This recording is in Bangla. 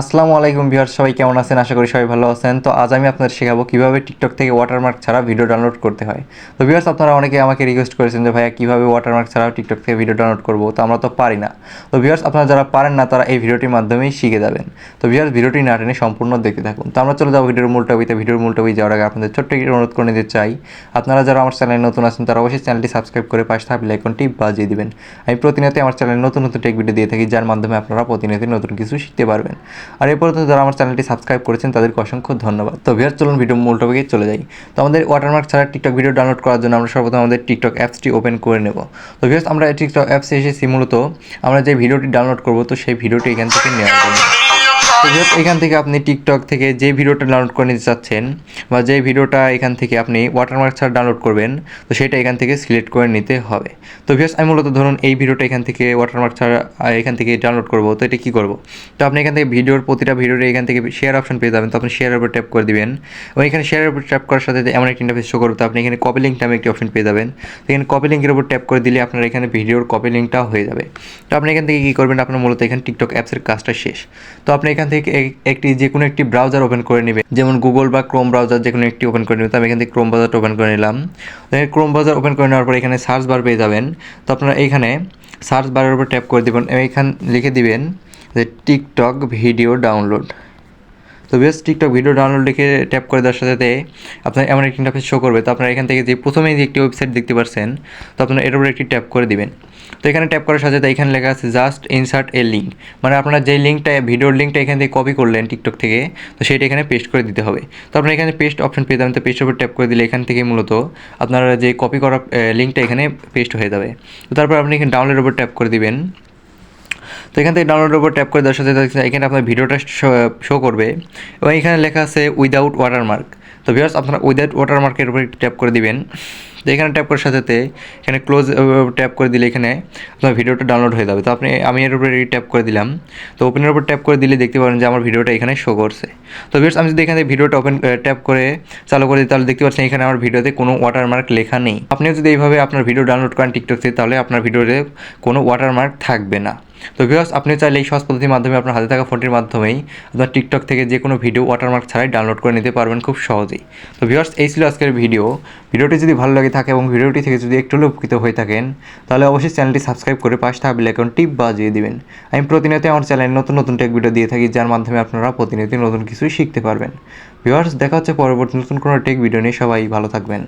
আসসালামু আলাইকুম ভিউয়ার সবাই কেমন আছেন? আশা করি সবাই ভালো আছেন। তো আজ আমি আপনাদের শেখাবো কীভাবে টিকটক থেকে ওয়াটারমার্ক ছাড়া ভিডিও ডাউনলোড করতে হয়। তো ভিউয়ার্স, আপনারা অনেকে আমাকে রিকোয়েস্ট করেছেন যে, ভাইয়া, কীভাবে ওয়াটারমার্ক ছাড়া টিকটক থেকে ভিডিও ডাউনলোড করব? তো আমরা তো পারি না। তো ভিউয়ার্স, আপনারা যারা পারেন না, তারা এই ভিডিওটির মাধ্যমেই শিখে যাবেন। তো ভিউয়ার্স ভিডিওটি না টেনে সম্পূর্ণ দেখতে থাকুন। তো আমরা চলে যাব ভিডিওর মূল টপিতে ভিডিওর মূল টপিক যাওয়ার আগে আপনাদের ছোট্ট একটি অনুরোধ করে নিতে চাই। আপনারা যারা আমার চ্যানেলে নতুন আছেন, তারা অবশ্যই চ্যানেলটি সাবস্ক্রাইব করে পাশে থাকলে আইকনটি বাজিয়ে দিবেন। আমি প্রতিনিয়ত আমার চ্যানেলে নতুন নতুন টেক ভিডিও দিয়ে থাকি, যার মাধ্যমে আপনারা প্রতিনিয়ত নতুন কিছু শিখতে পারবেন। আর এরপর তো যারা আমার চ্যানেলটি সাবস্ক্রাইব করেছেন তাদেরকে অসংখ্য ধন্যবাদ। তো ভিয়ার চলুন ভিডিও মূল টপিকে চলে যাই। তো আমাদের ওয়াটারমার্ক ছাড়া টিকটক ভিডিও ডাউনলোড করার জন্য আমরা সর্বপ্রথম আমাদের টিকটক অ্যাপসটি ওপেন করে নেব। তো ভিয়ার্স আমরা এই টিকটক অ্যাপসে এসেছি মূলত আমরা যে ভিডিওটি ডাউনলোড করব তো সেই ভিডিওটি এখান থেকে নেওয়া ভিউয়ার্স, এখান থেকে আপনি টিকটক থেকে যে ভিডিওটা ডাউনলোড করে নিতে চাচ্ছেন বা যে ভিডিওটা এখান থেকে আপনি ওয়াটারমার্ক ছাড়া ডাউনলোড করবেন, তো সেটা এখান থেকে সিলেক্ট করে নিতে হবে। তো ভিউয়ার্স আমি মূলত ধরুন এই ভিডিওটা এখান থেকে ওয়াটারমার্ক ছাড়া এখান থেকে ডাউনলোড করব, তো এটা কী করব? তো আপনি এখান থেকে ভিডিওর প্রতিটা ভিডিওতে এখান থেকে শেয়ার অপশন পেয়ে যাবেন, তো আপনি শেয়ারের উপর ট্যাপ করে দিবেন। এবং এখানে শেয়ারের উপর ট্যাপ করার সাথে সাথে এমন একটি ইন্টারফেস শো করবে, তো আপনি এখানে কপি লিঙ্ক নামে একটি অপশন পেয়ে যাবেন। তো এখানে কপি লিঙ্কের উপর ট্যাপ করে দিলে আপনার এখানে ভিডিওর কপি লিঙ্কটাও হয়ে যাবে। তো আপনি এখান থেকে কী করবেন? আপনার মূলত এখানে টিকটক অ্যাপসের কাজটা শেষ। তো আপনি এখান থেকে এক- একটি যে কোনো একটি ব্রাউজার ওপেন করে নেবে। যেমন গুগল বা ক্রোম ব্রাউজার যে কোনো একটি ওপেন করে নেবে। তো আমি এখান থেকে ক্রোম ব্রাউজারটা ওপেন করে নিলাম। ক্রোম ব্রাউজার ওপেন করে নেওয়ার পর এখানে সার্চ বার পেয়ে যাবেন। তো আপনারা এইখানে সার্চ বারের উপর ট্যাপ করে দেবেন। এখানে লিখে দিবেন যে টিকটক ভিডিও ডাউনলোড তো বেশ টিকটক ভিডিও ডাউনলোড লিখে ট্যাপ করে দেওয়ার সাথে সাথে আপনার এমন একটি ইন্টারফেস শো করবে। তো আপনারা এখান থেকে যে প্রথমেই যে একটি ওয়েবসাইট দেখতে পাচ্ছেন তো আপনারা এর উপরে একটি ট্যাপ করে দিবেন। তো এখানে ট্যাপ করার সাথে সাথে এখানে লেখা আছে জাস্ট ইনসার্ট এ লিঙ্ক মানে আপনারা যে লিঙ্কটা ভিডিওর লিঙ্কটা এখান থেকে কপি করলেন টিকটক থেকে, তো সেটা এখানে পেস্ট করে দিতে হবে। তো আপনারা এখানে পেস্ট অপশন পেয়ে যাবেন। তো পেস্টের উপর ট্যাপ করে দিলে এখান থেকে মূলত আপনারা যে কপি করা লিঙ্কটা এখানে পেস্ট হয়ে যাবে। তো তারপর আপনি এখানে ডাউনলোডের উপর ট্যাপ করে দিবেন। তো এখান থেকে ডাউনলোডের উপর ট্যাপ করে দেওয়ার সাথে এখানে আপনার ভিডিওটা শো করবে। এবং এখানে লেখা আছে উইদাউট ওয়াটারমার্ক তো ভিউয়ার্স আপনারা উইদাউট ওয়াটারমার্কের উপর ট্যাপ করে দিবেন। তো এখানে ট্যাপ করার সাথে এখানে ক্লোজ ট্যাপ করে দিলে এখানে আপনার ভিডিওটা ডাউনলোড হয়ে যাবে। তো আপনি, আমি এর উপরে ট্যাপ করে দিলাম। তো ওপেনের উপর ট্যাপ করে দিলে দেখতে পারেন যে আমার ভিডিওটা এখানে শো করছে। তো ভিউয়ার্স আমি যদি এখানে ভিডিওটা ওপেন ট্যাপ করে চালু করে দিই, তাহলে দেখতে পাচ্ছেন এখানে আমার ভিডিওতে কোনো ওয়াটারমার্ক লেখা নেই। আপনিও যদি এইভাবে আপনার ভিডিও ডাউনলোড করেন টিকটক থেকে, তাহলে আপনার ভিডিওতে কোনো ওয়াটারমার্ক থাকবে না। তো ভিউয়ার্স আপনি চাইলে এই সহজ পদ্ধতির মাধ্যমে আপনার হাতে থাকা ফোনটির মাধ্যমেই আপনার টিকটক থেকে যে কোনো ভিডিও ওয়াটারমার্ক ছাড়াই ডাউনলোড করে নিতে পারবেন খুব সহজেই। তো ভিউয়ার্স এই ছিল আজকের ভিডিও ভিডিওটি যদি ভালো লাগে থাকে এবং ভিডিওটি থেকে যদি একটু উপকৃত হয়ে থাকেন, তাহলে অবশ্যই চ্যানেলটি সাবস্ক্রাইব করে পাশে থাকা বেল টিপ বাজিয়ে দিবেন। আমি প্রতিনিয়ত আমার চ্যানেলে নতুন নতুন টেক ভিডিও দিয়ে থাকি, যার মাধ্যমে আপনারা প্রতিনিয়ত নতুন কিছুই শিখতে পারবেন। ভিউয়ার্স দেখা হচ্ছে পরবর্তী নতুন কোনো টেক ভিডিও নিয়ে। সবাই ভালো থাকবেন।